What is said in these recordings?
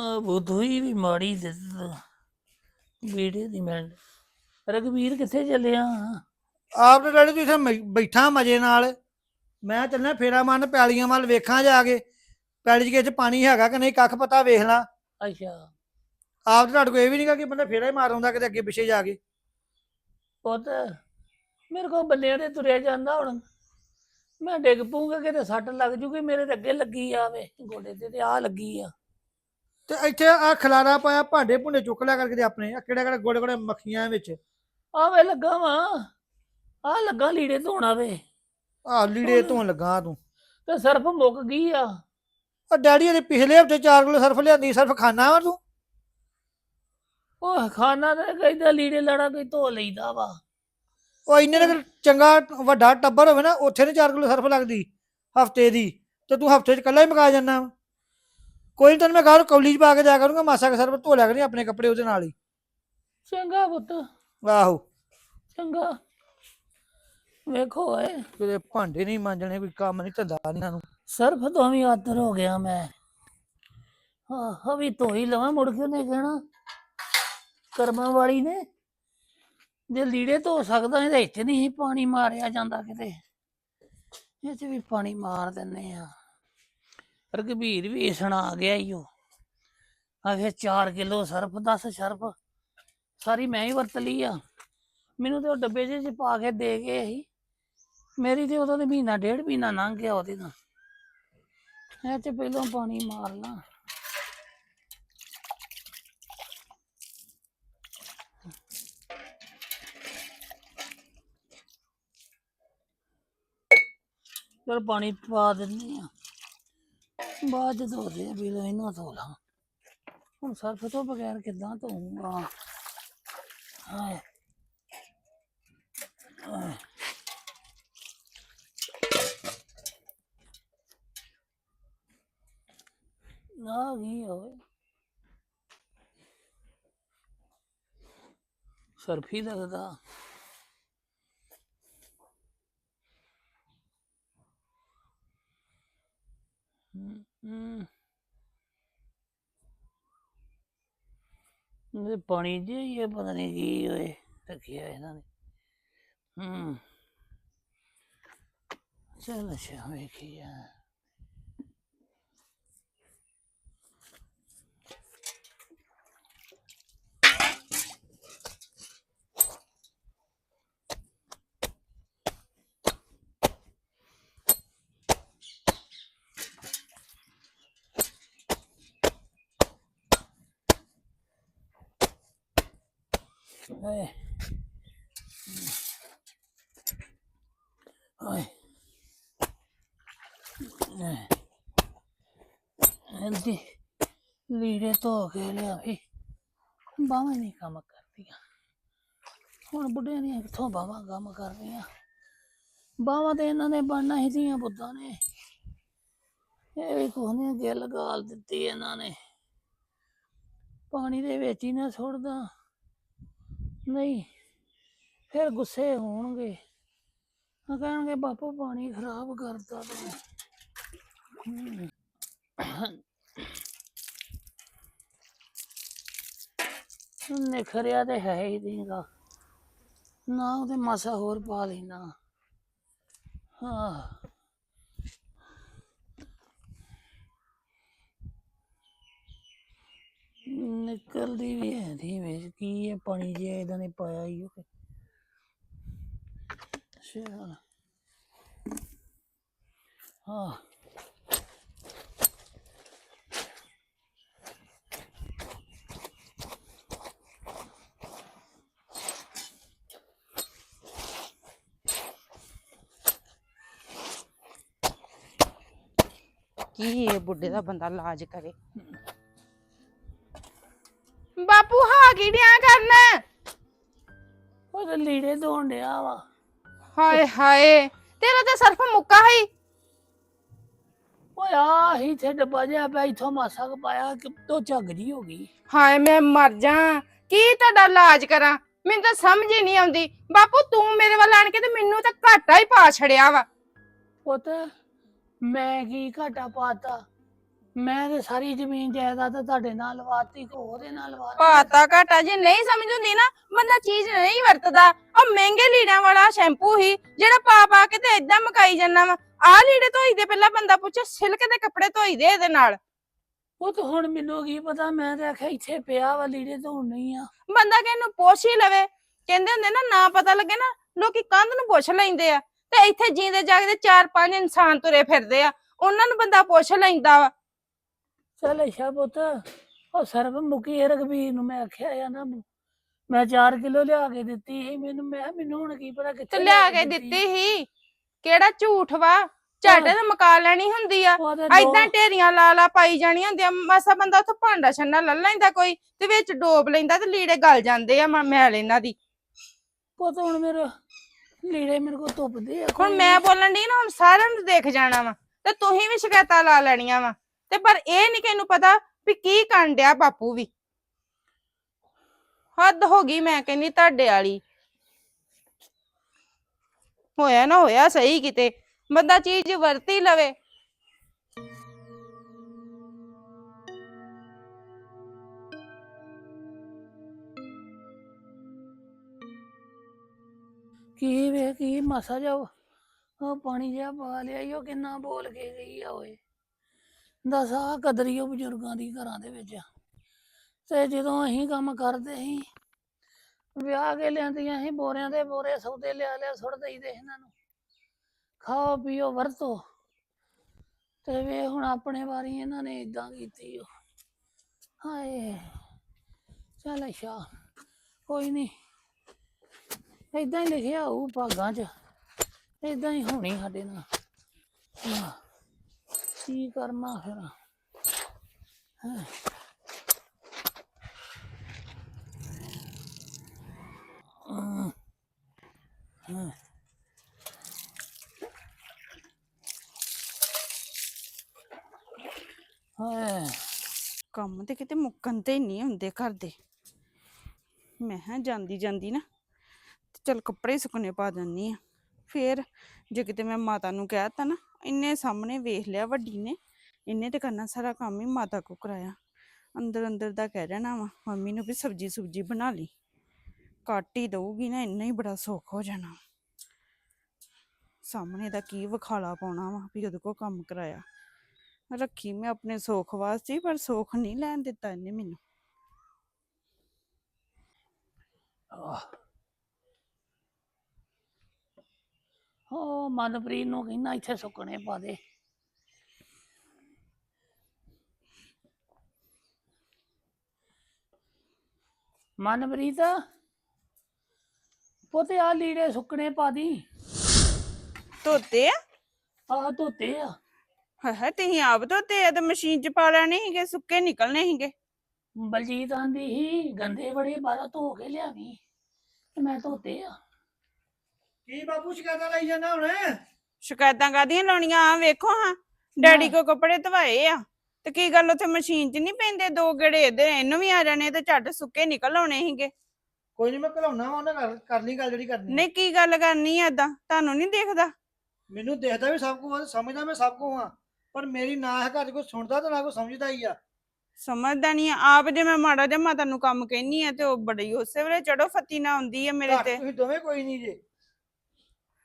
ਆ ਬੁੱਧੂਈ ਵੀ ਮਾੜੀ ਦਿੱਤ ਵੀਡੀਓ ਦੀ ਮੈਂ ਰਗਵੀਰ ਕਿੱਥੇ ਚੱਲਿਆ? ਆਪ ਤੇ ਡੈਡੀ ਤੂੰ ਇੱਥੇ ਮ- ਬੈਠਾ ਮਜੇ ਨਾਲ। ਮੈਂ ਚੱਲਣਾ ਫੇਰਾ ਮਾਰਨ ਪੈਲੀਆਂ ਵੱਲ ਵੇਖਾਂ ਜਾ ਕੇ। ਪੈਲੀ 'ਚ 'ਚ ਪਾਣੀ ਹੈਗਾ ਕਿ ਨਹੀਂ ਕੱਖ ਪਤਾ ਵੇਖ ਲਾ। ਅੱਛਾ। ਆਪ ਤੇ ਤੁਹਾਡੇ ਕੋਲ ਇਹ ਵੀ ਨਹੀਂਗਾ ਕਿ ਬੰਦਾ ਫੇਰਾ ਹੀ ਮਾਰ ਆਉਂਦਾ ਕਿਤੇ ਅੱਗੇ ਪਿੱਛੇ ਜਾ ਕੇ। ਪੁੱਤ ਮੇਰੇ ਕੋਲ ਬੰਨਿਆਂ ਤੇ ਤੁਰਿਆ ਜਾਂਦਾ ਹੁਣ। ਮੈਂ ਡਿੱਗ ਪਊਂਗਾ ਕਿਤੇ ਸੱਟ ਲੱਗ ਜੂਗੀ ਮੇਰੇ ਤੇ ਅੱਗੇ ਲੱਗੀ ਆਵੇ ਗੋਡੇ ਤੇ ਤੇ ਆ ਲੱਗੀ ਆ। ਤੇ ਇੱਥੇ ਆ ਖਲਾਰਾ ਪਾਇਆ ਭਾਂਡੇ ਭੁੰਡੇ ਚੁੱਕ ਲਿਆ ਕਰਕੇ ਤੇ ਆਪਣੇ ਆ ਕਿਹੜੇ ਕਿਹੜੇ ਗੋੜੇ ਗੋੜੇ ਮੱਖੀਆਂ ਵਿੱਚ। ਆਵੇ ਲੱਗਾ ਵਾ ਆ ਲੱਗਾ ਲੀੜੇ ਧੋਣਾ ਵੇ। ਆ ਲੀੜੇ ਧੋਣ ਲੱਗਾ ਤੂੰ। ਤੇ ਸਰਫ ਮੁੱਕ ਗਈ ਆ। ਆ ਡੈਡੀ ਇਹਦੇ ਪਿਛਲੇ ਹਫ਼ਤੇ 4 ਕਿਲੋ ਸਰਫ ਲਿਆਂਦੀ ਸਰਫ ਖਾਣਾ ਵਾ ਤੂੰ? ਉਹ ਖਾਣਾ ਤੇ ਕਹਿੰਦਾ ਲੀੜੇ ਲੜਾ ਕੋਈ ਧੋ ਲਈਦਾ ਵਾ। ਉਹ ਇੰਨੇ ਦਾ ਚੰਗਾ ਵੱਡਾ ਟੱਬਰ ਹੋਵੇ ਨਾ ਉੱਥੇ ਨੇ 4 ਕਿਲੋ ਸਰਫ ਲੱਗਦੀ ਹਫ਼ਤੇ ਦੀ। ਤੇ ਤੂੰ ਹਫ਼ਤੇ 'ਚ ਇਕੱਲਾ ਹੀ ਮਗਾ ਜਾਂਦਾ ਕੋਈ ਨੀ ਤੈਨੂੰ ਮੈਂ ਘਰ ਕੌਲੀ 'ਚ ਪਾ ਕੇ ਦਿਆ ਕਰੂੰਗਾ ਮਾਸਾ ਕੇ ਸਰਫ ਧੋ ਲਿਆ ਕਰੀ ਆਪਣੇ ਕੱਪੜੇ ਉਹਦੇ ਨਾਲ ਹੀ। ਚੰਗਾ ਪੁੱਤ। ਆਹੋ। ਚੰਗਾ। ਵੇਖੋ ਓਏ। ਕਿਤੇ ਭਾਂਡੇ ਨਹੀਂ ਮਾਂਜਣੇ ਕੋਈ ਕੰਮ ਨਹੀਂ ਧੰਦਾ ਨਹੀਂ ਸਾਨੂੰ। ਸਰਫ ਤੋਂ ਵੀ ਆਦਰ ਹੋ ਗਿਆ ਮੈਂ। ਹਾਂ ਹਵੀ ਧੋ ਹੀ ਲਵਾਂ ਮੁੜ ਕੇ ਉਹਨੇ ਕਹਿਣਾ। ਕਰਮਾਂ ਵਾਲੀ ਨੇ। ਜੇ ਲੀੜੇ ਧੋ ਸਕਦਾ ਇਹਦੇ ਵਿੱਚ ਨਹੀਂ ਪਾਣੀ ਮਾਰਿਆ ਜਾਂਦਾ ਕਿਤੇ। ਇਹ ਚ ਵੀ ਪਾਣੀ ਮਾਰ ਦਿੰਨੇ ਆ। ਰਘਬੀਰ ਵੀ ਸੁਣਾ ਗਿਆ ਈ ਉਹ ਆਖੇ 4 ਕਿਲੋ ਸਰਫ 10 ਸਰਫ। ਸਾਰੀ ਮੈਂ ਹੀ ਵਰਤ ਲਈ ਆ। ਮੈਨੂੰ ਤੇ ਉਹ ਡੱਬੇ ਜਿਹੇ ਚ ਪਾ ਕੇ ਦੇ ਗਏ ਸੀ। ਮੇਰੀ ਤੇ ਉਦੋਂ ਦੇ ਮਹੀਨਾ, ਡੇਢ ਮਹੀਨਾ ਲੰਘ ਗਿਆ ਉਹਦੇ ਨਾਲ। ਇਹ ਤੇ ਪਹਿਲਾਂ ਪਾਣੀ ਮਾਰ ਲਾਂ। ਚਲ ਪਾਣੀ ਪਾ ਦਿੰਦੇ ਆ। ਬਾਅਦ ਚ ਧੋਦੇ ਆ ਵੀ ਇਹਨਾਂ ਧੋ ਲਾਂ। ਹੁਣ ਸਰਫ ਤੋਂ ਬਗੈਰ ਕਿੱਦਾਂ ਧੋਊਂਗਾ? ਹਾਏ। ਨਾ ਗਈ ਹੋਵੇ ਸਰਫੀ ਲੱਗਦਾ। ਹਮ, ਇਹ ਪਾਣੀ ਜੇ ਇਹ ਪਤਾ ਨਹੀਂ ਕੀ ਹੋਏ ਰੱਖਿਆ ਇਹਨਾਂ ਨੇ। ਹਮ ਚਲ ਅੱਛਾ ਵੇਖੀ Ê. Ôi. Nè. Andy, ਲੀੜੇ ਧੋ ਕੇ ਲਿਆ ਵੀ ਬਾਹਾਂ ਨਹੀਂ ਕੰਮ ਕਰਦੀਆਂ ਹੁਣ ਬੁੱਢਿਆਂ ਦੀਆਂ ਕਿੱਥੋਂ ਬਾਹਾਂ ਕੰਮ ਕਰਦੀਆਂ ਬਾਹਾਂ ਤੇ ਇਹਨਾਂ ਨੇ ਬਣਨਾ ਹੀ ਦੀਆਂ ਬੁੱਧਾਂ ਨੇ ਇਹ ਵੀ ਕੋਹਨੇ ਗਿੱਲ ਗਾਲ ਦਿੱਤੀ ਇਹਨਾਂ ਨੇ ਪਾਣੀ ਦੇ ਵਿੱਚ ਹੀ ਨਾ ਸੁੱਟਦਾ ਨਹੀਂ, ਫਿਰ ਗੁੱਸੇ ਹੋਣਗੇ। ਉਹ ਕਹਿਣਗੇ, ਬਾਪੂ, ਪਾਣੀ ਖਰਾਬ ਕਰਦਾ ਤੂੰ। ਨਿਖਰਿਆ ਤੇ ਹੈ ਹੀ ਨਹੀਂਗਾ ਨਾ ਉਹਦੇ ਮਾਸਾ ਹੋਰ ਪਾ ਲੈਣਾ। ਹਾਂ। ਨਿਕਲਦੀ ਵੀ ਹੈ ਦੀ ਵਿੱਚ ਕੀ ਹੈ, ਪਾਣੀ ਜਿਹਾ ਇਹਦਾ ਨੇ ਪਾਇਆ ਹੀ ਉਹ ਅੱਛਾ ਹਾਂ ਕੀ ਇਹ ਬੁੱਢੇ ਦਾ ਬੰਦਾ ਇਲਾਜ ਕਰੇ? ਕੀ ਡਿਆ ਕਰਨ? ਉਹ ਤਾਂ ਲੀੜੇ ਧੋਣ ਡਿਆ ਵਾ। ਹਾਏ ਹਾਏ ਤੇਰਾ ਤਾਂ ਸਰਫ ਮੁੱਕਾ ਹੀ। ਓਏ ਆ ਹੀ ਤੇ ਡੱਬਾ ਜਿਹਾ ਪਿਆ ਇਥੋਂ ਮਾਸਾ ਕ ਪਾਇਆ ਕਿ ਤੋ ਝੱਗ ਜੀ ਹੋ ਗਈ। ਹਾਏ ਮੈਂ ਮਰ ਜਾ। ਕੀ ਤੁਹਾਡਾ ਇਲਾਜ ਕਰਾਂ? ਮੈਨੂੰ ਤਾਂ ਸਮਝ ਹੀ ਨਹੀਂ ਆਉਂਦੀ। ਬਾਪੂ ਤੂੰ ਮੇਰੇ ਵੱਲ ਆਣ ਕੇ ਤੇ ਮੈਨੂੰ ਤਾਂ ਘਾਟਾ ਹੀ ਪਾ ਛੜਿਆ ਵਾ। ਪੁੱਤ ਮੈਂ ਕੀ ਘਾਟਾ ਪਾਤਾ ਮੈਂ ਤੇ ਸਾਰੀ ਜ਼ਮੀਨ ਜਾਇਦਾਦ ਤੁਹਾਡੇ ਨਾਲ ਲਵਾਤੀ ਕੋ ਉਹਦੇ ਨਾਲ ਲਵਾਤੀ ਪਾਤਾ ਘਾਟਾ ਜੇ ਨਹੀਂ ਸਮਝ ਹੁੰਦੀ ਨਾ ਬੰਦਾ ਚੀਜ਼ ਨਹੀਂ ਵਰਤਦਾ। ਉਹ ਮਹਿੰਗੇ ਲੀੜਿਆਂ ਵਾਲਾ ਸ਼ੈਂਪੂ ਹੀ ਜਿਹੜਾ ਪਾ ਪਾ ਕੇ ਤੇ ਇਦਾਂ ਮਕਾਈ ਜਾਂਦਾ ਵਾ। ਆਹ ਲੀੜੇ ਧੋਈ ਦੇ ਪਹਿਲਾਂ ਬੰਦਾ ਪੁੱਛੇ ਸਿਲਕ ਦੇ ਕੱਪੜੇ ਧੋਈ ਦੇ ਇਹਦੇ ਨਾਲ। ਉਹ ਤਾਂ ਹੁਣ ਮੈਨੂੰ ਕੀ ਪਤਾ ਮੈਂ ਤੇ ਆਖਿਆ ਇੱਥੇ ਪਿਆ ਵਾ ਲੀੜੇ ਧੋਣ ਨਹੀਂ ਆ। ਬੰਦਾ ਕਿ ਇਹਨੂੰ ਪੁੱਛ ਹੀ ਲਵੇ। ਕਹਿੰਦੇ ਹੁੰਦੇ ਨਾ ਨਾ ਪਤਾ ਲੱਗੇ ਨਾ ਲੋਕੀ ਕੰਧ ਨੂੰ ਪੁੱਛ ਲੈਂਦੇ ਆ। ਤੇ ਇੱਥੇ ਜੀਂਦੇ ਜਾਗਦੇ ਚਾਰ ਪੰਜ ਇਨਸਾਨ ਤੁਰੇ ਫਿਰਦੇ ਆ। ਉਹਨਾਂ ਨੂੰ ਬੰਦਾ ਪੁੱਛ ਲੈਂਦਾ ਵਾ। ਚੱਲ ਅੱਛਾ ਪੁੱਤ ਉਹ ਸਰਬ ਮੁਕੀ ਰਗਵੀਰ ਨੂੰ ਮੈਂ ਆਖਿਆ ਆ ਨਾ ਮੈਂ 4 ਕਿਲੋ ਲਿਆ ਕੇ ਦਿੱਤੀ ਸੀ ਮੈਨੂੰ ਮੈਂ ਕਿਹਾ ਮੈਨੂੰ ਹੁਣ ਕੀ ਪਤਾ ਕਿੱਥੇ ਤੇ ਲਿਆ ਕੇ ਦਿੱਤੀ ਸੀ। ਕਿਹੜਾ ਝੂਠ ਵਾ? ਝਾਟੇ ਤਾਂ ਮਕਾ ਲੈਣੀ ਹੁੰਦੀ ਆ। ਉਹ ਤੇ ਐਦਾਂ ਢੇਰੀਆਂ ਲਾ ਲਾ ਪਾਈ ਜਾਣੀਆਂ ਹੁੰਦੀਆਂ ਮਾਸਾ ਬੰਦਾ ਉੱਥੋਂ ਭਾਂਡਾ ਛੰਨਾ ਲੈ ਲੈਂਦਾ ਕੋਈ ਤੇ ਵਿੱਚ ਡੋਬ ਲੈਂਦਾ ਤੇ ਲੀੜੇ ਗਲ ਜਾਂਦੇ ਆ ਮ- ਮੈਲ ਇਹਨਾਂ ਦੀ। ਪੁੱਤ ਹੁਣ ਮੇਰੇ ਲੀੜੇ ਮੇਰੇ ਕੋ ਧੁੱਪਦੇ ਆ ਹੁਣ ਕੋਈ। ਮੈਂ ਬੋਲਣ ਦੀ ਨਾ ਹੁਣ ਸਾਰਿਆਂ ਨੂੰ ਦੇਖ ਜਾਣਾ ਵਾ। ਤੇ ਤੁਸੀਂ ਵੀ ਸ਼ਿਕਾਇਤਾਂ ਲਾ ਲੈਣੀਆਂ ਵਾ। ਤੇ ਪਰ ਇਹ ਨਹੀਂ ਕਿਨੂੰ ਪਤਾ ਵੀ ਕੀ ਕਰਨ ਡਿਆ ਬਾਪੂ ਵੀ। ਹੱਦ ਹੋ ਗਈ ਮੈਂ ਕਹਿੰਦੀ ਤੁਹਾਡੇ ਵਾਲੀ। ਹੋਇਆ ਨਾ ਹੋਇਆ ਸਹੀ ਕਿਤੇ ਬੰਦਾ ਚੀਜ਼ ਵਰਤੀ ਲਵੇ। ਕੀ ਵੇ ਕੀ ਮਾਸਾ ਜਾ ਉਹ ਪਾਣੀ ਜਿਹਾ ਪਾ ਲਿਆ ਈ, ਉਹ ਕਿੰਨਾ ਬੋਲ ਕੇ ਗਈ ਆ ਓਏ। ਦੱਸ ਆ ਕਦਰੀ ਉਹ ਬਜ਼ੁਰਗਾਂ ਦੀ ਘਰਾਂ ਦੇ ਵਿੱਚ। ਤੇ ਜਦੋਂ ਅਸੀਂ ਕੰਮ ਕਰਦੇ ਸੀ, ਵਿਆਹ ਕੇ ਲਿਆਂਦੀਆਂ ਸੀ, ਬੋਰਿਆਂ ਦੇ ਬੋਰੇ ਸੌਦੇ ਲਿਆ ਲਿਆ ਸੁੱਟ ਦਈਦੇ ਇਹਨਾਂ ਨੂੰ। ਖਾਓ, ਪੀਓ, ਵਰਤੋ। ਤੇ ਵੇ ਹੁਣ ਆਪਣੇ ਵਾਰੀ ਇਹਨਾਂ ਨੇ ਇਦਾਂ ਕੀਤੀ ਓ। ਹਾਏ, ਚੱਲ ਅੱਛਾ, ਕੋਈ ਨਹੀਂ ਏਦਾਂ ਹੀ ਲਿਖਿਆ ਹੋਊ ਭਾਗਾਂ 'ਚ, ਏਦਾਂ ਹੀ ਹੋਣੀ ਸਾਡੇ ਨਾਲ। ਕੀ ਕਰਨਾ ਫਿਰ ਹਾਂ। ਹਾਂ। ਹਾਂ। ਕੰਮ ਤੇ ਕਿਤੇ ਮੁੱਕਣ ਤੇ ਨਹੀਂ ਹੁੰਦੇ ਘਰ ਦੇ ਮੈਂ ਹਾਂ ਜਾਂਦੀ ਜਾਂਦੀ ਨਾ, ਤੇ ਚਲ ਕੱਪੜੇ ਸੁੱਕਣੇ ਪਾ ਦਿੰਨੀ ਆ ਫੇਰ ਜੇ ਕਿਤੇ ਮੈਂ ਮਾਤਾ ਨੂੰ ਕਹਿਤਾ ਨਾ ਇੰਨੇ ਸਾਹਮਣੇ ਵੇਖ ਲਿਆ ਵੱਡੀ ਨੇ ਇੰਨੇ ਤੇ ਕਰਨਾ ਸਾਰਾ ਕੰਮ ਹੀ ਮਾਤਾ ਕੋ ਕਰਾਇਆ। ਅੰਦਰ ਅੰਦਰ ਦਾ ਕਹਿ ਰਹਿਣਾ ਵਾ, ਮੰਮੀ ਨੂੰ ਵੀ ਸਬਜੀ ਸੁਬਜੀ ਬਣਾ ਲਈ। ਕੱਟ ਹੀ ਦਊਗੀ ਨਾ, ਇੰਨਾ ਹੀ ਬੜਾ ਸੁੱਖ ਹੋ ਜਾਣਾ। ਸਾਹਮਣੇ ਦਾ ਕੀ ਵਿਖਾਲਾ ਪਾਉਣਾ ਵਾ ਵੀ ਉਹਦੇ ਕੋ ਕੰਮ ਕਰਾਇਆ। ਰੱਖੀ ਮੈਂ ਆਪਣੇ ਸੁੱਖ ਵਾਸਤੇ, ਪਰ ਸੁੱਖ ਨਹੀਂ ਲੈਣ ਦਿੱਤਾ ਇਹਨੇ ਮੈਨੂੰ। ਆਹ। ਉਹ ਮਨਪ੍ਰੀਤ ਨੂੰ ਕਹਿੰਦਾ ਇੱਥੇ ਸੁੱਕਣੇ ਪਾ ਦੇ। ਮਨਪ੍ਰੀਤ ਪੁੱਤ ਆ ਲੀੜੇ ਸੁੱਕਣੇ ਪਾ ਦੀ। ਧੋਤੇ ਆ? ਆਹ ਧੋਤੇ ਆ। ਹਾਏ ਹਾਏ ਤੁਸੀਂ ਆਪ ਧੋਤੇ ਆ ਤੇ ਮਸ਼ੀਨ 'ਚ ਪਾ ਲੈਣੇ ਸੀਗੇ ਸੁੱਕੇ ਨਿਕਲਣੇ ਸੀਗੇ। ਬਲਜੀਤ ਆਂਦੀ ਹੀ ਗੰਦੇ ਬੜੇ ਬਾਰਾ ਧੋ ਕੇ ਲਿਆਵੀਂ ਤੇ ਮੈਂ ਧੋਤੇ ਆ। ਕੀ ਬਾਪੂ ਸ਼ਿਕਾਇਤਾਂ ਲਈ ਜਾਂਦਾ ਹੁਣ? ਸ਼ਿਕਾਇਤਾਂ ਕਾਦੀਆਂ ਲਾਉਣੀਆਂ? ਆ ਵੇਖੋ ਹਾਂ ਡੈਡੀ ਕੋ ਕੱਪੜੇ ਧਵਾਏ ਆ। ਤੇ ਕੀ ਗੱਲ ਉੱਥੇ ਮਸ਼ੀਨ 'ਚ ਨਹੀਂ ਪੈਂਦੇ? ਦੋ ਗੇੜੇ ਇਹਦੇ ਇਹਨੂੰ ਵੀ ਆ ਜਾਣੇ ਤੇ ਝੱਟ ਸੁੱਕੇ ਨਿਕਲ ਆਉਣੇ ਸੀਗੇ। ਕੋਈ ਨਹੀਂ ਮੈਂ ਘਲਾਉਣਾ ਵਾ ਉਹਨੇ ਕਰ ਕਰ ਲਈ ਗੱਲ ਜਿਹੜੀ ਕਰਨੀ। ਨਹੀਂ ਕੀ ਗੱਲ ਕਰਨੀ ਆ ਏਦਾਂ? ਤੁਹਾਨੂੰ ਨਹੀਂ ਦੇਖਦਾ? ਮੈਨੂੰ ਦੇਖਦਾ ਵੀ ਸਭ ਕੁਝ ਸਮਝਦਾ ਮੈਂ ਸਭ ਕੁਝ ਹਾਂ ਪਰ ਮੇਰੀ ਨਾ ਹੈ ਘਰ ਕੋਈ ਸੁਣਦਾ ਤੇ ਨਾ ਕੋਈ ਸਮਝਦਾ ਹੀ ਆ। ਸਮਝਦਾ ਨਹੀਂ ਆ। ਆਪ ਜੇ ਮੈਂ ਮਾੜਾ ਜਿਹਾ ਮਾਤਾ ਨੂੰ ਕੰਮ ਕਹਿਨੀ ਆ ਤੇ ਉਹ ਬੜੀ ਉਸੇ ਵੇਲੇ ਚੜੋ ਫੱਤੀ ਨਾ ਆਉਂਦੀ ਆ ਮੇਰੇ ਘਰ ਤੇ। ਤੁਸੀਂ ਦੋਵੇਂ ਕੋਈ ਨਹੀਂ ਜੇ।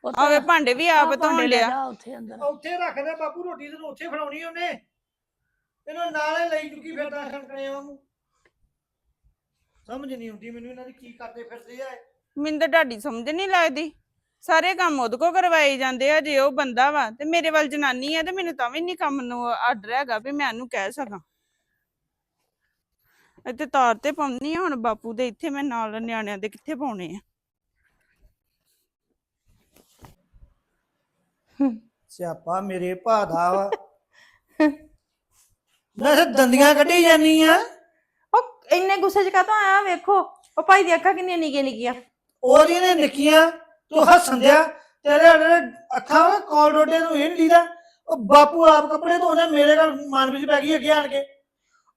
ਪੁੱਤ, ਆਵੇ ਭਾਂਡੇ ਵੀ ਆਪ ਧੋਣ ਭਾਂਡੇ ਲੈ ਲਿਆ ਜਾ ਉੱਥੇ ਅੰਦਰ। ਉੱਥੇ ਰੱਖਦੇ ਬਾਪੂ ਰੋਟੀ ਤੈਨੂੰ ਉੱਥੇ ਫੜਾਉਣੀ ਉਹਨੇ। ਇਹਨੂੰ ਨਾਲੇ ਲਈ ਚੁੱਕੀ ਫਿਰਦਾ ਖਣਕਣੇ ਵਾਂਗੂ। ਸਮਝ ਨਹੀਂ ਆਉਂਦੀ ਮੈਨੂੰ ਇਹਨਾਂ ਦੀ ਕੀ ਕਰਦੇ ਫਿਰਦੇ ਆ ਇਹ। ਮੈਨੂੰ ਤਾਂ ਤੁਹਾਡੀ ਸਮਝ ਨਹੀਂ ਲੱਗਦੀ। ਸਾਰੇ ਕੰਮ ਉਹਦੇ ਕੋ ਕਰਵਾਏ ਜਾਂਦੇ ਆ ਜੇ ਉਹ ਬੰਦਾ ਵਾ ਤੇ ਮੇਰੇ ਵੱਲ ਜਨਾਨੀ ਆ ਤੇ ਮੈਨੂੰ ਤਾਂ ਵੀ ਨਹੀਂ ਕੰਮ ਨੂੰ ਆਰਡਰ ਹੈਗਾ ਵੀ ਮੈਂ ਉਹਨੂੰ ਕਹਿ ਸਕਾਂ। ਇੱਥੇ ਤਾਰ ਤੇ ਪਾਉਣੀ ਆ ਹੁਣ ਬਾਪੂ ਦੇ ਇੱਥੇ ਮੈਂ ਨਾਲ ਨਿਆਣਿਆਂ ਦੇ ਕਿੱਥੇ ਪਾਉਣੇ ਆ? ਸਿਆਪਾ ਮੇਰੇ ਭਾ ਦਾ ਵਾ। ਦੰਦੀਆਂ ਕੱਢੀ ਜਾਨੀ ਆ। ਉਹ ਇੰਨੇ ਗੁੱਸੇ 'ਚ ਕਾਹਤੋਂ ਆਇਆ? ਵੇਖੋ। ਉਹ ਭਾਈ ਦੀ ਅੱਖਾਂ ਕਿੰਨੀਆਂ ਨਿੱਕੀਆਂ ਨਿੱਕੀਆਂ। ਉਹਦੀਆਂ ਨੇ ਨਿੱਕੀਆਂ। ਤੂੰ ਹੱਸਣ ਦਿਆ ਤੇਰੇ ਜਿਹੜੇ ਅੱਖਾਂ ਵਾ ਕਾਲ ਡੋਡੇ ਨੂੰ ਇਹ ਨੀ ਲੀਦਾ। ਉਹ ਬਾਪੂ ਆਪ ਕੱਪੜੇ ਧੋਣੇ ਮੇਰੇ ਘਰ ਮਨ ਵਿੱਚ ਪੈ ਗਈ ਅੱਗੇ ਆਣ ਕੇ।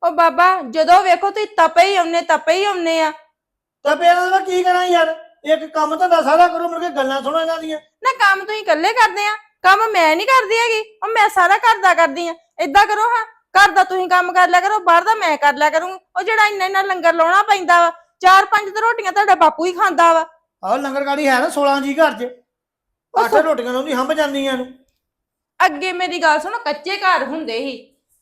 ਉਹ ਬਾਬਾ ਜਦੋਂ ਵੇਖੋ ਤੁਸੀਂ ਤਪੇ ਹੀ ਆਉਨੇ ਤਪੇ ਹੀ ਆਉਨੇ ਆ। ਤਾਂ ਫਿਰ ਕੀ ਕਰਾਂ ਯਾਰ? ਇੱਕ ਕੰਮ ਧੰਦਾ ਸਾਰਾ ਕਰੋ ਮੁੜ ਕੇ ਗੱਲਾਂ ਸੁਣੋ ਇਹਨਾਂ ਦੀਆਂ। ਨਾ ਕੰਮ ਤੁਸੀਂ ਇਕੱਲੇ ਕਰਦੇ ਆ। ਕੰਮ ਮੈਂ ਨਹੀਂ ਕਰਦੀ ਹੈਗੀ ਉਹ ਮੈਂ ਸਾਰਾ ਘਰ ਦਾ ਕਰਦੀ ਆ। ਏਦਾਂ ਕਰੋ ਹਾਂ ਘਰ ਦਾ ਤੁਸੀਂ ਕੰਮ ਕਰ ਲਿਆ ਕਰੋ ਬਾਹਰ ਦਾ ਮੈਂ ਕਰ ਲਿਆ ਕਰੂੰ ਉਹ ਜਿਹੜਾ ਇੰਨਾ ਇੰਨਾ ਲੰਗਰ ਲਾਉਣਾ ਪੈਂਦਾ ਵਾ ਚਾਰ ਪੰਜ ਤਾਂ ਰੋਟੀਆਂ ਤੁਹਾਡਾ ਬਾਪੂ ਹੀ ਖਾਂਦਾ ਵਾ। ਆਹ ਲੰਗਰ ਗਾੜੀ ਹੈ ਨਾ 16 ਜੀ ਘਰ 'ਚ। ਅੱਠ ਰੋਟੀਆਂ ਲਾਉਂਦੀ ਹੰਬ ਜਾਂਦੀਆਂ ਨੂੰ। ਅੱਗੇ ਮੇਰੀ ਗੱਲ ਸੁਣੋ ਕੱਚੇ ਘਰ ਹੁੰਦੇ ਸੀ।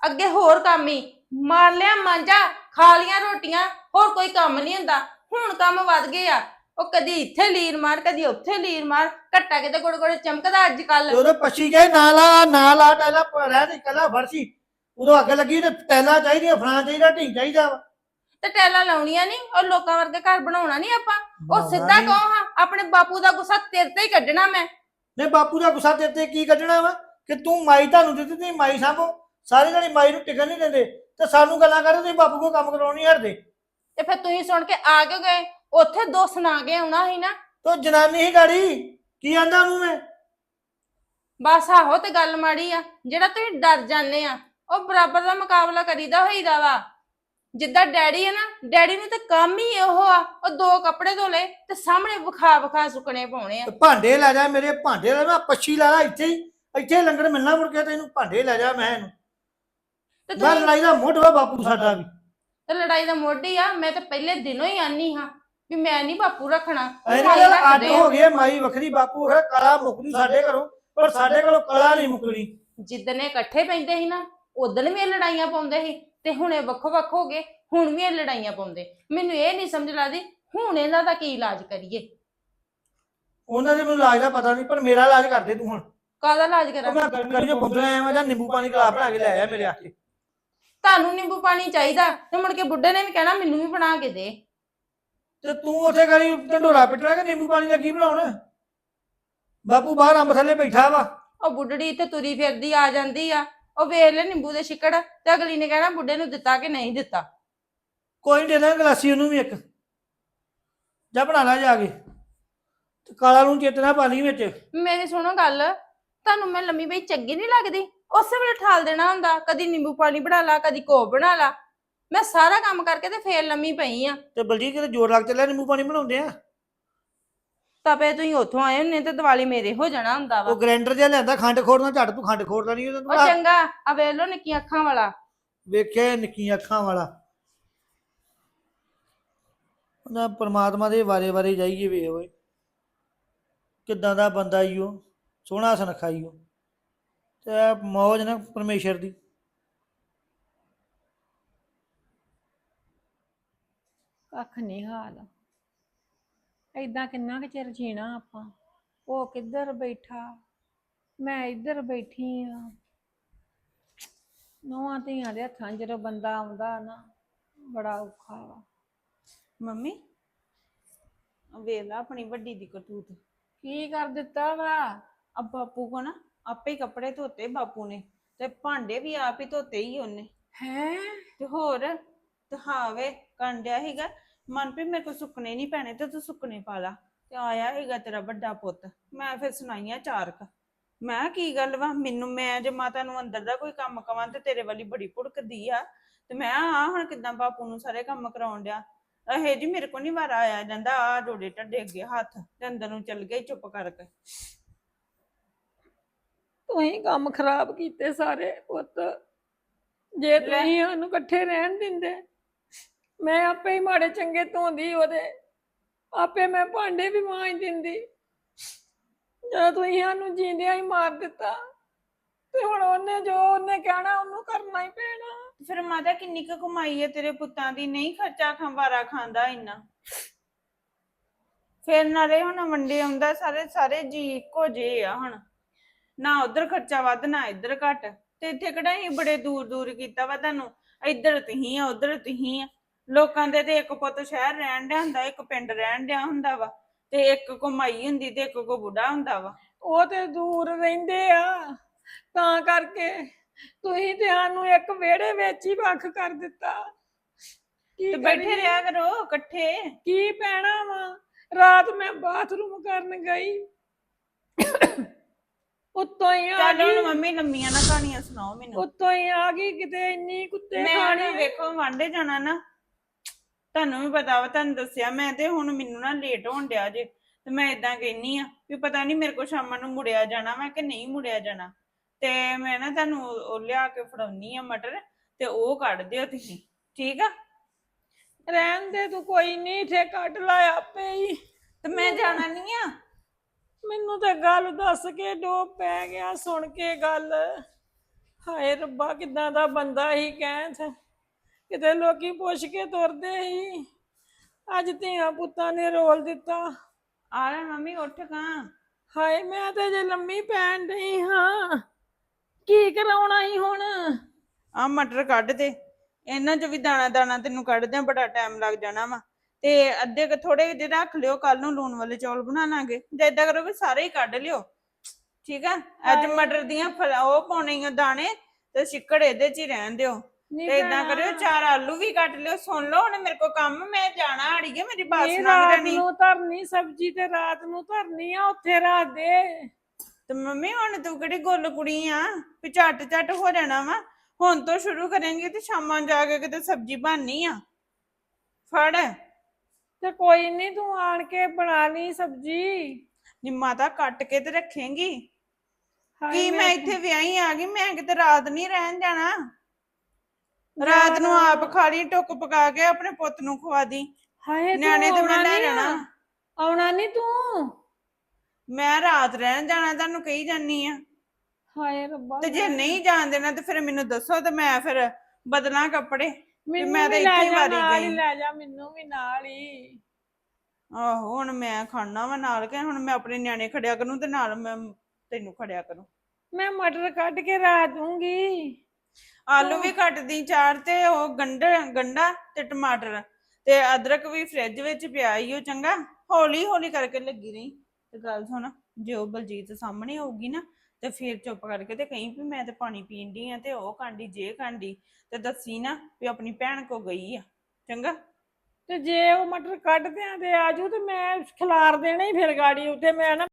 ਅੱਗੇ ਹੋਰ ਕੰਮ ਹੀ ਮਾਰ ਲਿਆ ਮਾਂਜਾ ਖਾ ਲੀਆਂ ਰੋਟੀਆਂ ਹੋਰ ਕੋਈ ਕੰਮ ਨਹੀਂ ਹੁੰਦਾ। ਹੁਣ ਕੰਮ ਵੱਧ ਗਏ ਆ। ਉਹ ਕਦੀ ਇੱਥੇ ਲੀਰ ਮਾਰ ਕਦੀ ਉੱਥੇ ਲੀਰ ਮਾਰ ਘੱਟਾ ਕਿਤੇ ਗੁੜ ਗੁੜ ਚਮਕਦਾ ਅੱਜ ਕੱਲ ਤੇ ਉਹਦੇ ਪੱਛੀ ਕਹੇ ਨਾ ਲਾ ਨਾ ਲਾ ਟੈਲਾ ਰਹਿ ਤੇ ਕੱਲਾ ਫਰਸੀ ਉਦੋਂ ਅੱਗ ਲੱਗੀ ਤੇ ਟੈਲਾ ਚਾਹੀਦੀਆਂ ਫਲਾਂ ਚਾਹੀਦਾ ਢੀਂਗ ਚਾਹੀਦਾ ਵਾ। ਤੇ ਟੈਲਾਂ ਲਾਉਣੀਆਂ ਨਹੀਂ ਉਹ ਲੋਕਾਂ ਵਰਗੇ ਘਰ ਬਣਾਉਣਾ ਨਹੀਂ ਆਪਾਂ। ਉਹ ਸਿੱਧਾ ਨਹੀਂ। ਕਹੋ ਹਾਂ ਆਪਣੇ ਬਾਪੂ ਦਾ ਗੁੱਸਾ ਤੇਰੇ ਤੇ ਹੀ ਕੱਢਣਾ ਮੈਂ। ਨੇ ਬਾਪੂ ਦਾ ਗੁੱਸਾ ਤੇਰੇ ਤੇ ਕੀ ਕੱਢਣਾ ਵਾ? ਕਿ ਤੂੰ ਮਾਈ ਤੁਹਾਨੂੰ ਦਿੱਤੀ ਤੀ ਮਾਈ ਸਾਂਭੋ। ਸਾਰੀ ਜਣੀ ਮਾਈ ਨੂੰ ਟਿਕਣ ਨਹੀਂ ਦਿੰਦੇ। ਤੇ ਸਾਨੂੰ ਗੱਲਾਂ ਕਰਦੇ ਤੁਸੀਂ ਬਾਪੂ ਕੋ ਕੰਮ ਕਰਾਉਣ ਨਹੀਂ ਹਟਦੇ। ਤੇ ਫਿਰ ਤੁਸੀਂ ਸੁਣ ਕੇ ਆ ਕਿਉਂ ਗਏ? ਉੱਥੇ ਦੋ ਸੁਣਾ ਕੇ ਆਉਣਾ ਸੀ ਨਾ। ਤੋ ਜਨਾਨੀ ਹੀ ਗਾੜੀ ਕੀ ਆਂਦਾ ਉਹਨੂੰ ਮੈਂ ਬਸ ਆਹੋ ਤੇ ਗੱਲ ਮਾੜੀ ਆ ਜਿਹੜਾ ਤੁਸੀਂ ਡਰ ਜਾਂਦੇ ਆ ਉਹ ਬਰਾਬਰ ਦਾ ਮੁਕਾਬਲਾ ਕਰੀਦਾ ਹੋਈਦਾ ਵਾ। ਜਿੱਦਾਂ ਡੈਡੀ ਹੈ ਨਾ ਡੈਡੀ ਨੂੰ ਤਾਂ ਕੰਮ ਹੀ ਇਹੋ ਆ ਉਹ ਦੋ ਕੱਪੜੇ ਧੋਲੇ ਤੇ ਸਾਹਮਣੇ ਵਿਖਾ ਵਿਖਾ ਸੁੱਕਣੇ ਪਾਉਣੇ ਆ। ਤੇ ਭਾਂਡੇ ਲੈ ਜਾ ਮੇਰੇ ਭਾਂਡੇ ਲੈ ਮੈਂ ਪੱਛੀ ਲੈ ਲਾ ਇੱਥੇ ਹੀ ਇੱਥੇ ਲੰਗਰ ਮਿਲਣਾ ਮੁੜ ਕੇ ਤੈਨੂੰ ਭਾਂਡੇ ਲੈ ਜਾ ਮੈਂ ਇਹਨੂੰ। ਤੇ ਮੈਂ ਤੁਸੀਂ ਲੜਾਈ ਦਾ ਮੁੱਢ ਵਾ ਬਾਪੂ ਸਾਡਾ ਵੀ। ਤੇ ਲੜਾਈ ਦਾ ਮੋਢੀ ਆ ਮੈਂ ਤਾਂ ਪਹਿਲੇ ਦਿਨੋਂ ਹੀ ਆਨੀ ਹਾਂ। ਵੀ ਮੈਂ ਨਹੀਂ ਬਾਪੂ ਰੱਖਣਾ। ਉਹ ਐਨੇ ਮਾਈ ਅੱਡ ਰੱਖਦੇ ਆ। ਹੋ ਗਏ ਮਾਈ ਵੱਖਰੀ ਬਾਪੂ ਹੈ ਕਲਾ ਮੁਕਦੀ ਸਾਡੇ ਘਰੋਂ ਪਰ ਸਾਡੇ ਕੋਲੋਂ ਕਲਾ ਨਹੀਂ ਮੁਕਣੀ ਜਿੱਦਣ ਇਹ ਇਕੱਠੇ ਪੈਂਦੇ ਸੀ ਨਾ ਉਦੋਂ ਵੀ ਇਹ ਲੜਾਈਆਂ ਪਾਉਂਦੇ ਸੀ ਤੇ ਹੁਣ ਇਹ ਵੱਖੋ ਵੱਖ ਹੋ ਗਏ ਹੁਣ ਵੀ ਇਹ ਲੜਾਈਆਂ ਪਾਉਂਦੇ। ਮੈਨੂੰ ਇਹ ਨਹੀਂ ਸਮਝ ਲੱਗਦੀ ਹੁਣ ਇਹਨਾਂ ਦਾ ਕੀ ਇਲਾਜ ਕਰੀਏ? ਉਹਨਾਂ ਦੇ ਮੈਨੂੰ ਇਲਾਜ ਦਾ ਪਤਾ ਨਹੀਂ ਪਰ ਮੇਰਾ ਇਲਾਜ ਕਰਦੇ ਤੂੰ ਹੁਣ। ਕਾਹਦਾ ਇਲਾਜ ਉਹ ਕਰਾਂ ਮੈਂ ਗਰਮੀ ਦੇ ਬੰਦਲੇ ਆਇਆ ਮੈਂ ਜਾਂ ਨਿੰਬੂ ਪਾਣੀ ਗਲਾ ਬਣਾ ਕੇ ਲੈ ਆਇਆ ਮੇਰੇ ਆਸਤੇ ਤੁਹਾਨੂੰ ਨਿੰਬੂ ਪਾਣੀ ਚਾਹੀਦਾ ਤੇ ਮੁੜ ਕੇ ਬੁੱਢੇ ਨੇ ਵੀ ਕਹਿਣਾ ਮੈਨੂੰ ਵੀ ਬਣਾ ਕੇ ਦੇ। ਤੇ ਤੂੰ ਉੱਥੇ ਗਲੀ ਢੰਡੋਰਾ ਪਿੱਟਣਾ ਕਿ ਨਿੰਬੂ ਪਾਣੀ ਦਾ ਕੀ ਬਣਾਉਣਾ? ਬਾਪੂ ਬਾਹਰ ਅੰਬ ਥੱਲੇ ਬੈਠਾ ਵਾ। ਉਹ ਬੁੱਢੜੀ ਇੱਥੇ ਤੁਰੀ ਫਿਰਦੀ ਆ ਜਾਂਦੀ ਆ। ਉਹ ਵੇਖ ਲੈ ਨਿੰਬੂ ਦੇ ਛਿੱਕੜ ਤੇ ਅਗਲੀ ਨੇ ਕਹਿਣਾ ਬੁੱਢੇ ਨੂੰ ਦਿੱਤਾ ਕਿ ਨਹੀਂ ਦਿੱਤਾ। ਕੋਈ ਨਹੀਂ ਦੇਣਾ ਗਲਾਸੀ ਉਹਨੂੰ ਵੀ ਇੱਕ। ਜਾ ਬਣਾ ਲੈ ਜਾ ਕੇ। ਤੇ ਕਾਲਾ ਨੂੰ ਚੇਤਨਾ ਪਾ ਲਈ ਵਿੱਚ। ਮੇਰੀ ਸੁਣੋ ਗੱਲ ਤੁਹਾਨੂੰ ਮੈਂ ਲੰਮੀ ਬਈ ਚੰਗੀ ਨਹੀਂ ਲੱਗਦੀ? ਉਸੇ ਵੇਲੇ ਠਾਲ ਦੇਣਾ ਹੁੰਦਾ ਕਦੀ ਨਿੰਬੂ ਪਾਣੀ ਬਣਾ ਲਾ ਕਦੀ ਕੋਕ ਬਣਾ ਲਾ। ਮੈਂ ਸਾਰਾ ਕੰਮ ਕਰਕੇ ਤੇ ਫੇਰ ਲੰਮੀ ਪਈ ਆ। ਤੇ ਬਲਜੀ ਕਿਤੇ ਜ਼ੋਰ ਲੱਗ ਚੱਲਿਆ ਨਿੰਬੂ ਪਾਣੀ ਬਣਾਉਂਦੇ ਆ? ਤਪੇ ਤੁਸੀਂ ਉੱਥੋਂ ਆਏ ਹੁੰਨੇ ਤੇ ਦੀਵਾਲੀ ਮੇਰੇ ਹੋ ਜਾਣਾ ਹੁੰਦਾ ਵਾ। ਉਹ ਗ੍ਰਾਈਂਡਰ ਜਿਹਾ ਲਿਆਂਦਾ ਖੰਡ ਖੋੜਨਾ ਝੱਟ ਤੂੰ ਖੰਡ ਖੋੜ ਲੈਣੀ ਉਹਦਾ ਉਹ ਚੰਗਾ ਆ ਵੇਖ ਲੋ ਨਿੱਕੀਆਂ ਅੱਖਾਂ ਵਾਲਾ। ਵੇਖਿਆ ਇਹ ਨਿੱਕੀਆਂ ਅੱਖਾਂ ਵਾਲਾ। ਉਹਨਾਂ ਪਰਮਾਤਮਾ ਦੇ ਵਾਰੇ ਵਾਰੇ ਜਾਈਏ ਵੇ ਓਏ। ਕਿੱਦਾਂ ਦਾ ਬੰਦਾ ਈ ਉਹ ਸੋਹਣਾ ਸੁਨੱਖਾ ਈ ਉਹ ਤੇ ਮੌਜ ਨਾ ਪਰਮੇਸ਼ਰ ਦੀ। ਕੱਖ ਨਹੀਂ ਹਾਲ ਏਦਾਂ ਕਿੰਨਾ ਕੁ ਚਿਰ ਜੀਣਾ ਆਪਾਂ? ਉਹ ਕਿੱਧਰ ਬੈਠਾ? ਮੈਂ ਇੱਧਰ ਬੈਠੀ ਆ। ਨੌਵਾਂ ਧੀਆਂ ਦੇ ਹੱਥਾਂ 'ਚ ਜਦੋਂ ਬੰਦਾ ਆਉਂਦਾ ਨਾ ਬੜਾ ਔਖਾ ਵਾ। ਮੰਮੀ ਵੇਖ ਲਾ ਆਪਣੀ ਵੱਡੀ ਦੀ ਕਰਤੂਤ। ਕੀ ਕਰ ਦਿੱਤਾ ਵਾ? ਆ ਬਾਪੂ ਕੋ ਨਾ ਆਪੇ ਹੀ ਕੱਪੜੇ ਧੋਤੇ ਬਾਪੂ ਨੇ ਤੇ ਭਾਂਡੇ ਵੀ ਆਪ ਹੀ ਧੋਤੇ ਹੀ ਉਹਨੇ। ਹੈ? ਤੇ ਹੋਰ ਤਹਾਵੇ ਕੰਡਿਆ ਹੈਗਾ ਮਨਪ੍ਰੀਤ ਮੇਰੇ ਕੋ ਸੁੱਕਣੇ ਨਹੀਂ ਪੈਣੇ ਤੇ ਤੂੰ ਸੁੱਕਣੇ ਪਾ ਲਾ। ਤੇ ਆਇਆ ਹੈਗਾ ਤੇਰਾ ਵੱਡਾ ਪੁੱਤ। ਮੈਂ ਫਿਰ ਸੁਣਾਈਆਂ ਚਾਰ ਕ ਮੈਂ ਕੀ ਗੱਲ ਵਾ? ਮੈਨੂੰ ਮੈਂ ਜੇ ਮਾਤਾ ਨੂੰ ਅੰਦਰ ਦਾ ਕੋਈ ਕੰਮ ਕਵਾਂ ਤੇ ਤੇਰੇ ਵਾਲੀ ਬੜੀ ਭੁੜਕਦੀ ਆ। ਤੇ ਮੈਂ ਆ ਹੁਣ ਕਿਦਾਂ ਬਾਪੂ ਨੂੰ ਸਾਰੇ ਕੰਮ ਕਰਾਉਣ ਡਿਆ? ਇਹ ਜੀ ਮੇਰੇ ਕੋ ਨਹੀਂ ਵਾਰ ਆਇਆ ਜਾਂਦਾ। ਆ ਡੋਡੇ ਟੱਡੇ ਅੱਗੇ ਹੱਥ ਤੇ ਅੰਦਰ ਨੂੰ ਚੱਲ ਗਈ ਚੁੱਪ ਕਰਕੇ। ਤੁਸੀਂ ਕੰਮ ਖਰਾਬ ਕੀਤੇ ਸਾਰੇ ਪੁੱਤ। ਜੇ। ਤੁਸੀਂ ਸਾਨੂੰ ਇਕੱਠੇ ਰਹਿਣ ਦਿੰਦੇ। ਮੈਂ ਆਪੇ ਹੀ ਮਾੜੇ ਚੰਗੇ ਧੋਂਦੀ ਉਹਦੇ। ਆਪੇ ਮੈਂ ਭਾਂਡੇ ਵੀ ਮਾਂਜ ਦਿੰਦੀ। ਜਦੋਂ ਤੁਸੀਂ ਸਾਨੂੰ ਜੀਂਦਿਆਂ ਹੀ ਮਾਰ ਦਿੱਤਾ, ਤੇ ਹੁਣ ਉਹਨੇ ਜੋ ਉਹਨੇ ਕਹਿਣਾ, ਉਹਨੂੰ ਕਰਨਾ ਹੀ ਪੈਣਾ। ਫਿਰ ਮਾਤਾ ਕਿੰਨੀ ਕੁ ਕਮਾਈ ਹੈ ਤੇਰੇ ਪੁੱਤਾਂ ਦੀ? ਨਹੀਂ ਖਰਚਾ ਖੰਬਾਰਾ ਖਾਂਦਾ ਇੰਨਾ। ਫਿਰ ਨਾਲੇ ਹੁਣ ਵੰਡੇ ਆਉਂਦਾ, ਸਾਰੇ ਸਾਰੇ ਜੀ ਇੱਕੋ ਜਿਹੇ ਆ ਹੁਣ। ਨਾ ਉਧਰ ਖਰਚਾ ਵੱਧ, ਨਾ ਇੱਧਰ ਘਟ। ਤੇ ਇੱਥੇ ਕਿਹੜਾ ਹੀ ਬੜੇ ਦੂਰ ਦੂਰ ਕੀਤਾ ਵਾ ਤੁਹਾਨੂੰ? ਇੱਧਰ ਤੁਸੀਂ ਆ, ਉਧਰ ਤੁਸੀਂ ਆ। ਲੋਕਾਂ ਦੇ ਤੇ ਇੱਕ ਪੁੱਤ ਸ਼ਹਿਰ ਰਹਿਣ ਡਿਆ ਹੁੰਦਾ ਇੱਕ ਪਿੰਡ ਰਹਿਣ ਡਿਆ ਹੁੰਦਾ ਵਾ ਤੇ ਇੱਕ ਕਮਾਈ ਹੁੰਦੀ ਤੇ ਇੱਕ ਕੋ ਬੁੱਢਾ ਹੁੰਦਾ ਵਾ। ਉਹ ਤੇ ਦੂਰ ਰਹਿੰਦੇ ਆ ਤਾਂ ਕਰਕੇ ਤੁਸੀਂ ਤੇ ਸਾਨੂੰ ਇੱਕ ਵਿਹੜੇ ਵਿੱਚ ਹੀ ਵੱਖ ਕਰ ਦਿੱਤਾ। ਕੀ ਤੇ ਬੈਠੇ ਕਰੀਏ? ਰਿਹਾ ਕਰੋ ਇਕੱਠੇ। ਕੀ ਪੈਣਾ ਵਾ? ਰਾਤ ਮੈਂ ਬਾਥਰੂਮ ਕਰਨ ਗਈ। ਉੱਤੋਂ ਹੀ ਆ ਚੱਲ ਹੁਣ ਗਈ। ਮੰਮੀ ਲੰਮੀਆਂ ਨਾ ਕਹਾਣੀਆਂ ਸੁਣਾਓ ਮੈਨੂੰ। ਉੱਤੋਂ ਹੀ ਆ ਗਈ ਕਿਤੇ ਇੰਨੀ ਕੁੱਤੇ ਮੈਂ ਖਾਣੇ। ਵੇਖੋ ਵਾਂਡੇ ਜਾਣਾ ਨਾ। ਤੁਹਾਨੂੰ ਵੀ ਪਤਾ ਵਾ ਤੁਹਾਨੂੰ ਦੱਸਿਆ ਮੈਂ ਤੇ ਹੁਣ ਮੈਨੂੰ ਨਾ ਲੇਟ ਹੋਣ ਡਿਆ ਜੇ ਤੇ ਮੈਂ ਇਦਾਂ ਕਹਿਨੀ ਆ ਵੀ ਪਤਾ ਨਹੀਂ ਮੇਰੇ ਕੋ ਸ਼ਾਮਾਂ ਨੂੰ ਮੁੜਿਆ ਜਾਣਾ ਮੈਂ ਕਿ ਨਹੀਂ ਮੁੜਿਆ ਜਾਣਾ। ਤੇ ਮੈਂ ਨਾ ਤੁਹਾਨੂੰ ਉਹ- ਲਿਆ ਕੇ ਫੜਾਉਣੀ ਆ ਮਟਰ ਤੇ ਉਹ ਕੱਢ ਦਿਓ ਤੁਸੀਂ ਠੀਕ ਆ? ਰਹਿਣ ਦੇ ਤੂੰ ਕੋਈ ਨਹੀਂ ਇੱਥੇ ਕੱਢ ਲਾ ਆਪੇ ਹੀ। ਤੇ ਮੈਂ ਜਾਣਾ ਨਹੀਂ ਆ? ਮੈਨੂੰ ਤਾਂ ਗੱਲ ਦੱਸ ਕੇ ਡੋਬ ਪੈ ਗਿਆ ਸੁਣ ਕੇ ਗੱਲ। ਹਾਏ ਰੱਬਾ ਕਿਦਾਂ ਦਾ ਬੰਦਾ ਹੀ ਕਹਿਣ ਥਾ ਕਿਤੇ ਲੋਕੀ ਪੁੱਛ ਕੇ ਤੁਰਦੇ ਹੀ। ਅੱਜ ਧੀਆਂ ਪੁੱਤਾਂ ਨੇ ਰੋਲ ਦਿੱਤਾ। ਆ ਲੈ ਮੰਮੀ ਉੱਠ ਕਾਂ। ਹਾਏ ਮੈਂ ਤੇ ਜੇ ਲੰਮੀ ਪੈਣ ਡਈ ਹਾਂ। ਕੀ ਕਰਾਉਣਾ ਹੀ ਹੁਣ? ਆ ਮਟਰ ਕੱਢ ਦੇ। ਇਹਨਾਂ ਚ ਵੀ ਦਾਣਾ ਦਾਣਾ ਤੈਨੂੰ ਕੱਢਦਿਆਂ ਬੜਾ ਟਾਈਮ ਲੱਗ ਜਾਣਾ ਵਾ। ਤੇ ਅੱਧੇ ਕ ਥੋੜੇ ਜਿਹੇ ਰੱਖ ਲਿਓ ਕੱਲ ਨੂੰ ਲੂਣ ਵਾਲੇ ਚੌਲ ਬਣਾ ਲਾਂਗੇ। ਜੇ ਏਦਾਂ ਕਰੋਗੇ ਸਾਰੇ ਹੀ ਕੱਢ ਲਿਓ। ਠੀਕ ਆ? ਅੱਜ ਮਟਰ ਦੀਆਂ ਫਲ- ਉਹ ਪਾਉਣੀਆਂ ਦਾਣੇ ਤੇ ਛਿੱਕੜ ਇਹਦੇ ਚ ਹੀ ਰਹਿਣ ਦਿਓ। ਨੀ ਤੇ ਇਦਾਂ ਕਰਿਓ ਚਾਰ ਆਲੂ ਵੀ ਕੱਟ ਲਿਓ ਸੁਣ ਲਓ ਹੁਣ ਮੇਰੇ ਕੋ ਕੰਮ ਮੈਂ ਜਾਣਾ ਅੜੀਏ ਮੇਰੀ ਬਾਤ ਇਹ ਸੁਣਾ ਰਾਤ ਨੂੰ ਧਰਨੀ ਸਬਜ਼ੀ ਤੇ ਰਾਤ ਨੂੰ ਧਰਨੀ ਆ ਉੱਥੇ ਰੱਖ ਦੇ। ਤੇ ਮੰਮੀ ਹੁਣ ਤੂੰ ਕਿਹੜੀ ਗੁੱਲ ਕੁੜੀ ਆ? ਵੀ ਝੱਟ ਝੱਟ ਹੋ ਜਾਣਾ ਵਾ। ਹੁਣ ਤੋਂ ਸ਼ੁਰੂ ਕਰਾਂਗੇ ਤੇ ਸ਼ਾਮਾਂ ਜਾ ਕੇ ਕਿਤੇ ਸਬਜ਼ੀ ਬਣਨੀ ਆ। ਫੜ। ਤੇ ਕੋਈ ਨਹੀਂ ਤੂੰ ਆਣ ਕੇ ਬਣਾ ਲਈ ਸਬਜ਼ੀ। ਨੀ ਮਾਤਾ ਕੱਟ ਕੇ ਤੇ ਰੱਖੇਂਗੀ। ਹਾਏ ਕੀ ਮੈਂ ਇੱਥੇ ਵਿਆਹੀ ਆ ਗਈ? ਮੈਂ ਕਿਤੇ ਰਾਤ ਨਹੀਂ ਰਹਿਣ ਜਾਣਾ। ਰਾਤ ਨੂੰ ਆਪ ਖਾ ਲਈ ਟੁੱਕ ਪਕਾ ਕੇ ਆਪਣੇ ਪੁੱਤ ਨੂੰ ਖਵਾ ਦੀ। ਹਾਏ ਤੂੰ ਨਿਆਣੇ ਤੇ ਮੈਂ ਆਉਣਾ ਲੈ ਨੀ ਆ? ਜਾਣਾ ਆਉਣਾ ਨਹੀਂ ਤੂੰ? ਮੈਂ ਰਾਤ ਰਹਿਣ ਜਾਣਾ ਤੁਹਾਨੂੰ ਕਹੀ ਜਾਨੀ ਆ। ਹਾਏ ਰੱਬਾ ਤੇ ਜੇ ਨਹੀਂ ਜਾਣ ਦੇਣਾ ਤੇ ਫਿਰ ਮੈਨੂੰ ਦੱਸੋ ਤੇ ਮੈਂ ਫਿਰ ਬਦਲਾਂ ਕੱਪੜੇ। ਮੈਨੂੰ ਮੈਂ ਤਾਂ ਵੀ ਇੱਥੇ ਲੈ ਹੀ ਜਾ ਵਾਰੀ ਨਾਲ ਹੀ ਗਈ। ਲੈ ਜਾ ਮੈਨੂੰ ਵੀ ਨਾਲ ਹੀ। ਆਹੋ ਹੁਣ ਮੈਂ ਖਾਣਾ ਵਾ ਨਾਲ ਕੇ ਹੁਣ ਮੈਂ ਆਪਣੇ ਨਿਆਣੇ ਖੜਿਆ ਕਰੂੰ ਤੇ ਨਾਲ ਮੈਂ ਤੈਨੂੰ ਖੜਿਆ ਕਰੂੰ। ਮੈਂ ਮਟਰ ਕੱਢ ਕੇ ਰੱਖ ਦੂੰਗੀ ਆਲੂ ਵੀ ਕੱਟਦੀ ਚਾਰ ਤੇ ਉਹ ਗੰਡਾ ਗੰਡਾ ਤੇ ਟਮਾਟਰ ਤੇ ਅਦਰਕ ਵੀ ਫ੍ਰਿਜ ਵਿੱਚ ਪਿਆ ਈ ਉਹ ਚੰਗਾ ਹੌਲੀ ਹੌਲੀ ਕਰਕੇ ਲੱਗੀ ਰਹੀ। ਤੇ ਗੱਲ ਸੁਣ ਜੇ ਉਹ ਬਲਜੀਤ ਸਾਹਮਣੇ ਹੋਊਗੀ ਨਾ ਤੇ ਫਿਰ ਚੁੱਪ ਕਰਕੇ ਤੇ ਕਹੀਂ ਵੀ ਮੈਂ ਤੇ ਪਾਣੀ ਪੀਣ ਡਈ ਆ ਤੇ ਉਹ ਕਾਂਡੀ ਜੇ ਕਾਂਡੀ ਤੇ ਦੱਸੀ ਨਾ ਵੀ ਆਪਣੀ ਭੈਣ ਕੋ ਗਈ ਆ ਚੰਗਾ? ਤੇ ਜੇ ਉਹ ਮਟਰ ਕੱਢਦੇ ਆ ਤੇ ਆਜੂ ਤੇ ਮੈਂ ਖਿਲਾਰ ਦੇਣਾ ਹੀ ਫਿਰ ਗਾੜੀ ਉੱਤੇ ਮੈਂ ਨਾ